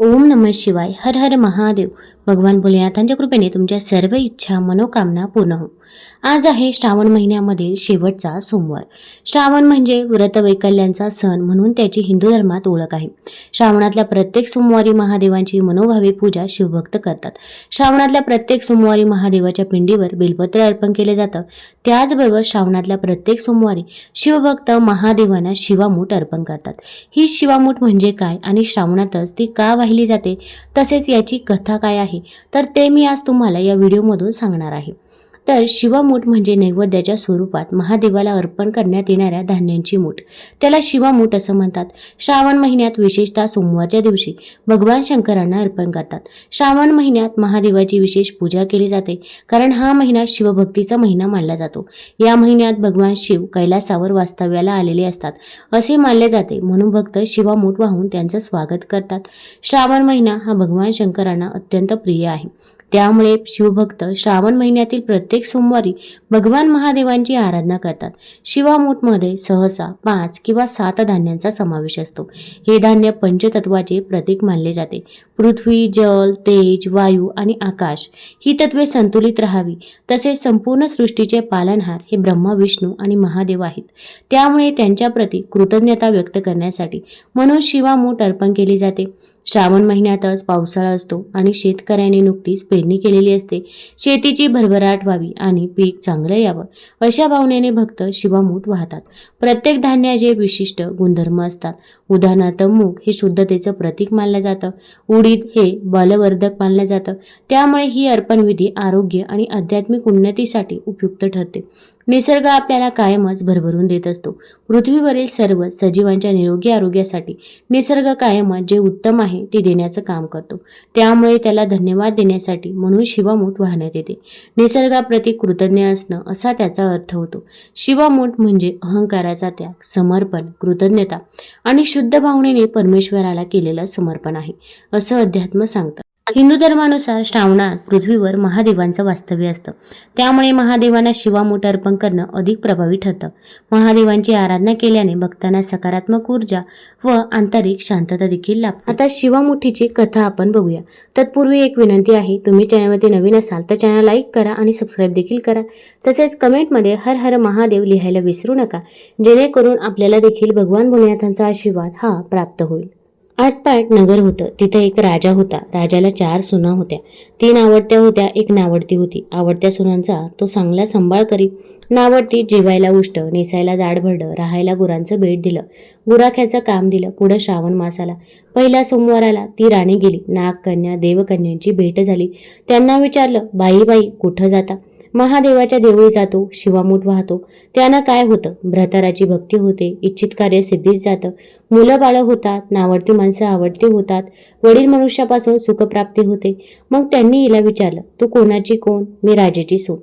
ओम नमः शिवाय हर हर महादेव. भगवान भोलेनाथांच्या कृपेने तुमच्या सर्व इच्छा मनोकामना पूर्ण हो. आज आहे श्रावण महिन्यामधील शेवटचा सोमवार. श्रावण म्हणजे व्रत वैकल्यांचा सण म्हणून त्याची हिंदू धर्मात ओळख आहे. श्रावणातल्या प्रत्येक सोमवारी महादेवांची मनोभावे पूजा शिवभक्त करतात. श्रावणातल्या प्रत्येक सोमवारी महादेवाच्या पिंडीवर बेलपत्र अर्पण केले जातं. त्याचबरोबर श्रावणातल्या प्रत्येक सोमवारी शिवभक्त महादेवांना शिवामूठ अर्पण करतात. ही शिवामूठ म्हणजे काय आणि श्रावणातच ती का पाहिली जाते. तसेच याची कथा काय आहे? तर ते मी आज तुम्हाला या व्हिडिओमधून सांगणार आहे. तर शिवामूठ म्हणजे नैवेद्याच्या स्वरूपात महादेवाला अर्पण करण्यात येणाऱ्या धान्यांची मूठ. त्याला शिवामूठ असं म्हणतात. श्रावण महिन्यात विशेषतः सोमवारच्या दिवशी भगवान शंकरांना अर्पण करतात. श्रावण महिन्यात महादेवाची विशेष पूजा केली जाते कारण हा महिना शिवभक्तीचा महिना मानला जातो. या महिन्यात भगवान शिव कैलासावर वास्तव्याला आलेले असतात असे मानले जाते. म्हणून भक्त शिवामूठ वाहून त्यांचं स्वागत करतात. श्रावण महिना हा भगवान शंकरांना अत्यंत प्रिय आहे. त्यामुळे शिवभक्त श्रावण महिन्यातील प्रत्येक सोमवारी भगवान महादेवांची आराधना करतात. शिवामूठमध्ये सहसा पाच किंवा सात धान्यांचा समावेश असतो. हे धान्य पंचतत्वाचे प्रतीक मानले जाते. पृथ्वी जल तेज वायू आणि आकाश ही तत्वे संतुलित राहावी. तसेच संपूर्ण सृष्टीचे पालनहार हे ब्रह्मा विष्णू आणि महादेव आहेत. त्यामुळे त्यांच्याप्रती कृतज्ञता व्यक्त करण्यासाठी म्हणून शिवामूठ अर्पण केली जाते. श्रावण महिन्यातच पावसाळा असतो आणि शेतकऱ्यांनी नुकतीच पेरणी केलेली असते. शेतीची भरभराट व्हावी आणि पीक चांगलं यावं अशा भावनेने भक्त शिवामूठ वाहतात. प्रत्येक धान्याचे विशिष्ट गुणधर्म असतात. उदाहरणार्थ मूग हे शुद्धतेचं प्रतीक मानलं जातं. उडीद हे बलवर्धक मानलं जातं. त्यामुळे ही अर्पणविधी आरोग्य आणि आध्यात्मिक उन्नतीसाठी उपयुक्त ठरते. निसर्ग आपल्याला कायमच भरभरून देत असतो. पृथ्वीवरील सर्व सजीवांच्या निरोगी आरोग्यासाठी निसर्ग कायमच जे उत्तम आहे ते देण्याचं काम करतो. त्यामुळे त्याला धन्यवाद देण्यासाठी म्हणून शिवामूठ वाहण्यात येते. निसर्गाप्रती कृतज्ञ असणं असा त्याचा अर्थ होतो. शिवामूठ म्हणजे अहंकाराचा त्याग समर्पण कृतज्ञता आणि शुद्ध भावनेने परमेश्वराला केलेलं समर्पण आहे असं अध्यात्म सांगतं. हिंदू धर्मानुसार श्रावणात पृथ्वीवर महादेवांचं वास्तव्य असतं. त्यामुळे महादेवांना शिवामूठ अर्पण करणं अधिक प्रभावी ठरतं. महादेवांची आराधना केल्याने भक्तांना सकारात्मक ऊर्जा व आंतरिक शांतता देखील लाभ आता शिवामुठीची कथा आपण बघूया. तत्पूर्वी एक विनंती आहे तुम्ही चॅनलवरती नवीन असाल तर चॅनल लाईक करा आणि सबस्क्राईब देखील करा. तसेच कमेंटमध्ये हर हर महादेव लिहायला विसरू नका जेणेकरून आपल्याला देखील भगवान भोलेनाथांचा आशीर्वाद हा प्राप्त होईल. आटपाट नगर होतं. तिथं एक राजा होता. राजाला चार सुना होत्या. तीन आवडत्या होत्या एक नावडती होती. आवडत्या सुनांचा तो चांगला सांभाळ करी नावडती जेवायला उष्ट नेसायला जाडभरडं राहायला गुरांचं भेट दिलं. गुराख्याचं काम दिलं. पुढं श्रावण मासाला. पहिल्या सोमवाराला ती राणी गेली. नागकन्या देवकन्यांची भेट झाली. त्यांना विचारलं बाई बाई कुठं जाता? महादेवाच्या देवळी जातो शिवामूठ वाहतो. त्यानं काय होतं? भ्रताराची भक्ती होते इच्छित कार्य सिद्धीच जातं. मुलं बाळं होतात नावडती माणसं आवडती होतात. वडील मनुष्यापासून सुखप्राप्ती होते. मग त्यांनी हिला विचारलं तू कोणाची कोण? मी राजेची सून.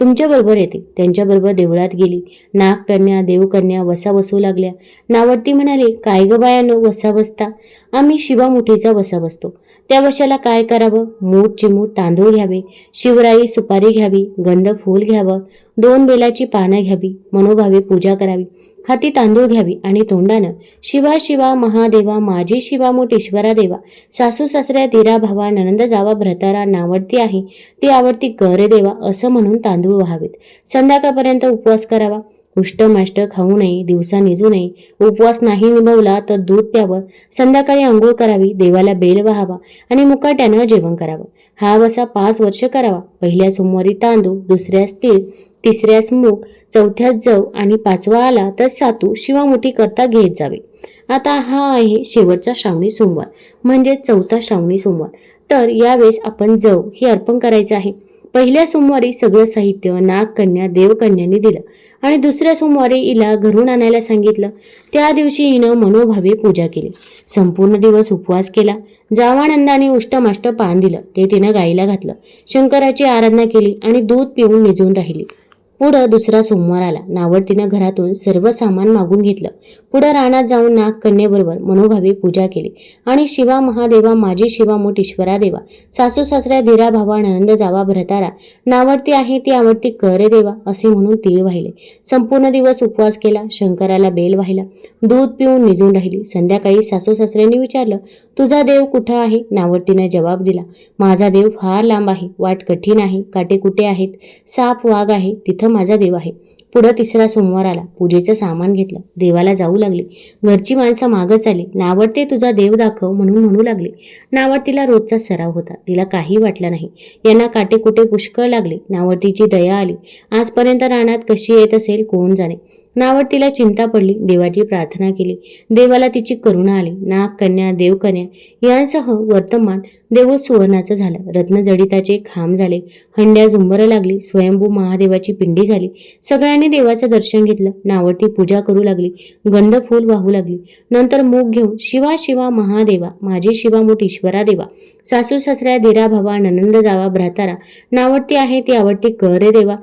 तुमच्याबरोबर येते. त्यांच्याबरोबर देवळात गेली. नागकन्या देवकन्या वसा बसू लागल्या. नावडती म्हणाली काय ग बायानो वसा बसता? आम्ही शिवामुठीचा वसा बसतो. त्या वशाला काय करावं? मूठ चिमूट तांदूळ घ्यावे शिवराई सुपारी घ्यावी गंध फूल घ्यावं दोन बेलाची पानं घ्यावी मनोभावे पूजा करावी हाती तांदूळ घ्यावी आणि तोंडानं शिवा शिवा महादेवा माझी शिवा मूठ ईश्वरा देवा सासू सासऱ्या दिरा भावा ननंद जावा भ्रतारा नावडती आहे ती आवडती कर देवा असं म्हणून तांदूळ व्हावेत. संध्याकाळपर्यंत उपवास करावा. उष्टमाष्ट खाऊ नये दिवसा निजू नये. उपवास नाही निभवला तर दूध प्यावं. संध्याकाळी आंघोळ करावी देवाला बेल व्हावा आणि मुकाट्यानं जेवण करावं. हा वसा पाच वर्ष करावा. पहिल्या सोमवारी तांदूळ दुसऱ्यास तीळ तिसऱ्यास मूग चौथ्यात जव आणि पाचवा आला तर सातू शिवामुठी करता घेत जावे. आता हा आहे शेवटचा श्रावणी सोमवार म्हणजे चौथा श्रावणी सोमवार. तर यावेळेस आपण जव हे अर्पण करायचं आहे. पहिल्या सोमवारी सगळं साहित्य नागकन्या देवकन्यांनी दिलं. आणि दुसऱ्या सोमवारी हिला घरून आणायला सांगितलं. त्या दिवशी हिनं मनोभावे पूजा केली. संपूर्ण दिवस उपवास केला. जावानंदाने उष्टमाष्ट पान दिलं. ते तिनं गाईला घातलं. शंकराची आराधना केली आणि दूध पिऊन निजून राहिली. पुढं दुसरा सोमवार आला. नावडतीनं घरातून सर्व सामान मागून घेतलं. पुढं रानात जाऊन नाग कन्येबरोबर मनोभावी पूजा केली. आणि शिवा महादेवा माझी शिवा मोठ ईश्वरा देवा सासू सासऱ्या धीरा भावा नंद जावा भ्रतारा नावडती आहे ती आवडती करे देवा असे म्हणून तीळ वाहिले. संपूर्ण दिवस उपवास केला. शंकराला बेल वाहिला. दूध पिऊन निजून राहिली. संध्याकाळी सासू सासऱ्यांनी विचारलं तुझा देव कुठं आहे? नावडतीनं जबाब दिला माझा देव फार लांब आहे. वाट कठीण आहे. काटे कुठे आहेत? साप वाघ आहे. तिथं माझा देव आहे. पुढं तिसरा सोमवार आला. पूजेचं सामान घेतलं. देवाला जाऊ लागले. घरची माणसं मागच आली नावडते तुझा देव दाखव म्हणून म्हणू लागले. नावडतीला रोजचा सराव होता. तिला काही वाटलं नाही. यांना काटेकुटे पुष्कळ लागले. नावडतीची दया आली. आजपर्यंत रानात कशी येत असेल कोण जाणे. नावडतीला चिंता पडली. देवाची प्रार्थना केली. देवाला तिची करुणा आली. नाग कन्या देवकन्या यांसह वर्तमान देऊळ सुवर्णाचं झालं. रत्नजडिताचे खांब झाले. हंड्या झुंबर लागली. स्वयंभू महादेवाची पिंडी झाली. सगळ्यांनी देवाचं दर्शन घेतलं. नावडती पूजा करू लागली. गंध फूल वाहू लागली. नंतर मूग घेऊन शिवा शिवा महादेवा माझी शिवा मोठ ईश्वरा देवा सासू सासऱ्या धीरा भावा ननंद जावा भ्रातारा नावडती आहे ती आवडती कर रे देवा.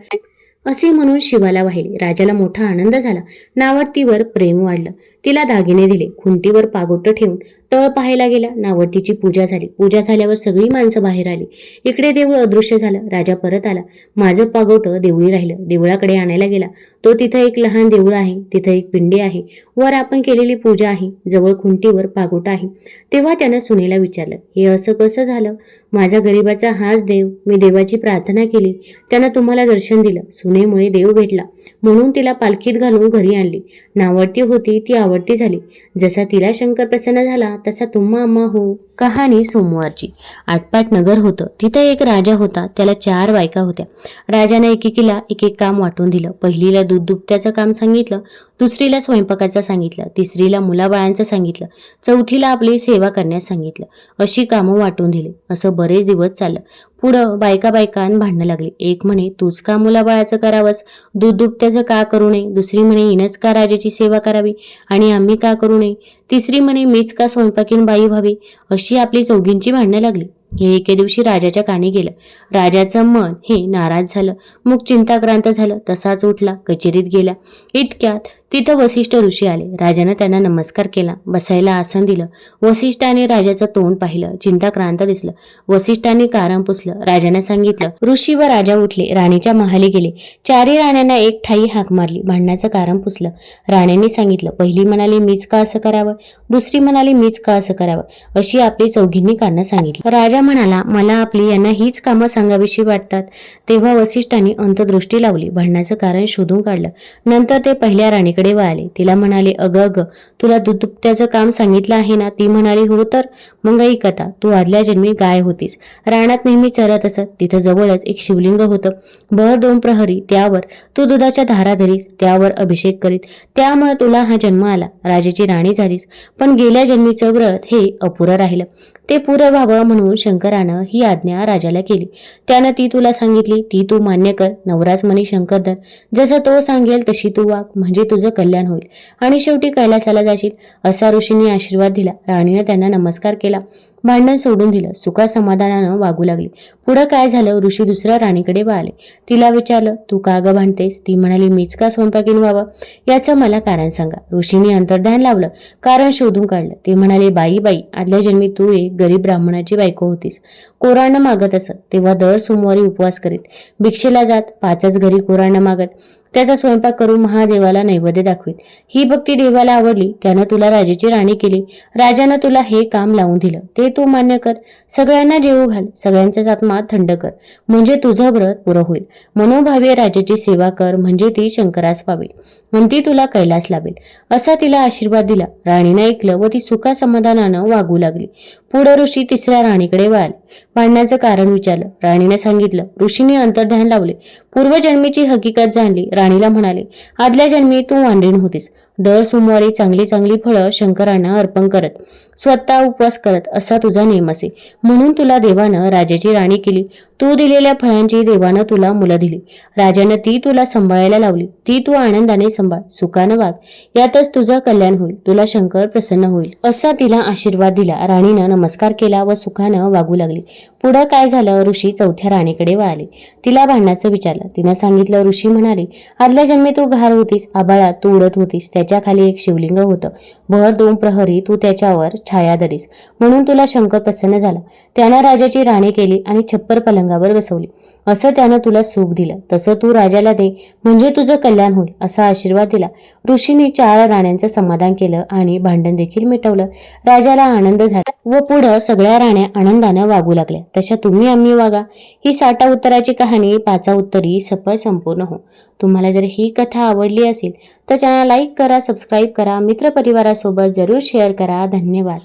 असे म्हणून शिवाला वाहिले. राजाला मोठा आनंद झाला. नावडतीवर प्रेम वाढलं. तिला दागिने दिले. खुंटीवर पागोटं ठेवून तळ पाहायला गेला. नावडतीची पूजा झाली. पूजा झाल्यावर सगळी माणसं बाहेर आली. इकडे देऊळ अदृश्य झालं. राजा परत आला. माझं पागोटं देवळी राहिलं. देवळाकडे आणायला गेला. तो तिथं एक लहान देऊळ आहे. तिथं एक पिंडी आहे. वर आपण केलेली पूजा आहे. जवळ खुंटीवर पागोटा आहे. तेव्हा त्यानं सुनेला विचारलं हे असं कसं झालं? माझा गरिबाचा हाच देव. मी देवाची प्रार्थना केली. त्यानं तुम्हाला दर्शन दिलं. सुनेमुळे देव भेटला. म्हणून तिला पालखीत घालून घरी आणली. नावडती होती ती आवड आवडती झाली. जसा तिला शंकर प्रसन्न झाला तसा तुम्हा अम्मा हो. कहाणी सोमवारची. आटपाट नगर होतं. तिथं एक राजा होता. त्याला चार बायका होत्या. राजाने एकेकीला एक एक काम वाटून दिलं. पहिलीला दूध दुपत्याचं काम सांगितलं. दुसरीला स्वयंपाकाचं सांगितलं तिसरीला मुलाबाळांचं सांगितलं चौथीला आपली सेवा करण्यास सांगितलं अशी कामं वाटून दिली. असं बरेच दिवस चाललं. पुढं बायका बायकां भांडणं लागली. एक म्हणे तूच का मुलाबाळाचं करावंस? दूध दुभत्याचं का करू नये? दुसरी म्हणे हिनंच का राजाची सेवा करावी? आणि आम्ही का करू नये? तिसरी म्हणे मीच का स्वयंपाकीन बाई व्हावी? अशी आपली चौघींची भांडणं लागली. हे एके दिवशी राजाच्या कानी गेलं. राजाचं मन हे नाराज झालं. मुख चिंताक्रांत झालं. तसाच उठला. कचेरीत गेला. इतक्यात तिथं वसिष्ठ ऋषी आले. राजानं त्यांना नमस्कार केला. बसायला आसन दिलं. वसिष्ठाने राजाचं तोंड पाहिलं. चिंताक्रांत दिसलं. वसिष्ठाने कारण पुसलं. राजाने सांगितलं ऋषी व राजा उठले. राणीच्या महाली गेले. चारही राण्यांना एक ठाई हाक मारली. भांडणाचं कारण पुसलं. राण्यांनी सांगितलं पहिली म्हणाली मीच का असं करावं? दुसरी म्हणाली मीच का असं करावं? अशी आपली चौघींनी कारणं सांगितली. राजा म्हणाला मला आपली यांना हीच कामं सांगावीशी वाटतात. तेव्हा वसिष्ठांनी अंतदृष्टी लावली. भांडण्याचं कारण शोधून काढलं. नंतर ते पहिल्या राणीकडे वळाले. तिला म्हणाले अगं अगं तुला दूध काम सांगितलं आहे ना? ती म्हणाली हो तर. मग ऐक कथा तू आदल्या जन्मी गाय होतीस. राणात नेहमी चरत असत. तिथं जवळच एक शिवलिंग होतं. भर दोन प्रहरी. त्यावर तू दुधाच्या धारा धरीस. त्यावर अभिषेक करीत. त्यामुळे तुला हा जन्म आला. राजाची राणी झालीस. पण गेल्या जन्मीचं व्रत हे अपुरं राहिलं. ते पुरं व्हावं म्हणून शंकरानं ही आज्ञा राजाला केली. त्यानं ती तुला सांगितली ती तू मान्य कर नवराज म्हणे शंकरधर जसं तो सांगेल तशी तू वाग म्हणजे तुझं कल्याण होईल. आणि शेवटी कैलासाला जाशील. असा ऋषींनी आशीर्वाद दिला. राणीनं त्यांना नमस्कार केला. भांडण सोडून दिलं. सुखा समाधानानं वागू लागली. पुढं काय झालं? ऋषी दुसऱ्या राणीकडे वळाले. तिला विचारलं तू का ग भांडतेस? ती म्हणाली मीच का स्वयंपाकीन व्हावं. याचं मला कारण सांगा. ऋषीने अंतर्ध्यान लावलं कारण शोधून काढलं. ते म्हणाले बाई बाई आदल्या जन्मी तू एक गरीब ब्राह्मणाची बायको होतीस. कोराणं मागत असत. तेव्हा दर सोमवारी उपवास करीत. भिक्षेला जात पाचच घरी कोराणं मागत. त्याचा स्वयंपाक करून महादेवाला नैवेद्य दाखवीत. ही भक्ती देवाला आवडली त्यानं तुला राजाची राणी केली. राजानं तुला हे काम लावून दिलं. ते तू मान्य कर. सगळ्यांना जेवू घाल. सगळ्यांचाच आत्मा थंड कर. म्हणजे तुझं व्रत पुरं होईल. मनोभावे राजाची सेवा कर म्हणजे ती शंकरास पावेल. म्हणती तुला कैलास लावेल असा तिला आशीर्वाद दिला. राणीनं ऐकलं व ती सुखा समाधानानं वागू लागली. पुढे ऋषी तिसऱ्या राणीकडे वळाले भांडण्याचं कारण विचारलं. राणीने सांगितलं ऋषीने अंतर्ध्यान लावले. पूर्वजन्मीची हकीकत जाणली. राणीला म्हणाले आदल्या जन्मी तू वांडीण होतीस. दर सोमवारी चांगली चांगली फळं शंकरांना अर्पण करत स्वतः उपवास करत असा तुझा नेम असे. म्हणून तुला देवानं राजाची राणी केली. तू दिलेल्या फळांची देवानं तुला मुलं दिली. राजानं ती तुला सांभाळायला लावली. ती तू आनंदाने सांभाळ. सुखानं वाग. यातच तुझं कल्याण होईल. तुला शंकर प्रसन्न होईल. असा तिला आशीर्वाद दिला. राणीनं नमस्कार केला व सुखानं वागू लागली. पुढं काय झालं? ऋषी चौथ्या राणीकडे वळाले. तिला भांडणाचं विचारलं. तिनं सांगितलं ऋषी म्हणाले आदल्या जन्मी तू घार होतीस. आबाळात तू उडत होतीस. त्याच्याखाली एक शिवलिंग होतं. भर दोन प्रहरी तू त्याच्यावर छाया धरीस म्हणून तुला शंकर प्रसन्न झाला. त्यानं राजाची राणी केली आणि छप्पर पलंगावर बसवली. असं त्यानं तुला सुख दिलं. तसं तू राजाला दे. म्हणजे तुझं कल्याण होईल असा आशीर्वाद दिला. ऋषीने चार राण्यांचं समाधान केलं आणि भांडण देखील मिटवलं. राजाला आनंद झाला व पुढं सगळ्या राण्या आनंदानं वागू लागल्या. तशा तुम्ही आम्ही वागा. ही साठा उत्तराची कहाणी पाचा उत्तरी सफळ संपूर्ण हो. तुम्हाला जर ही कथा आवडली असेल तर चॅनल लाईक करा सबस्क्राईब करा मित्रपरिवारासोबत जरूर शेअर करा. धन्यवाद.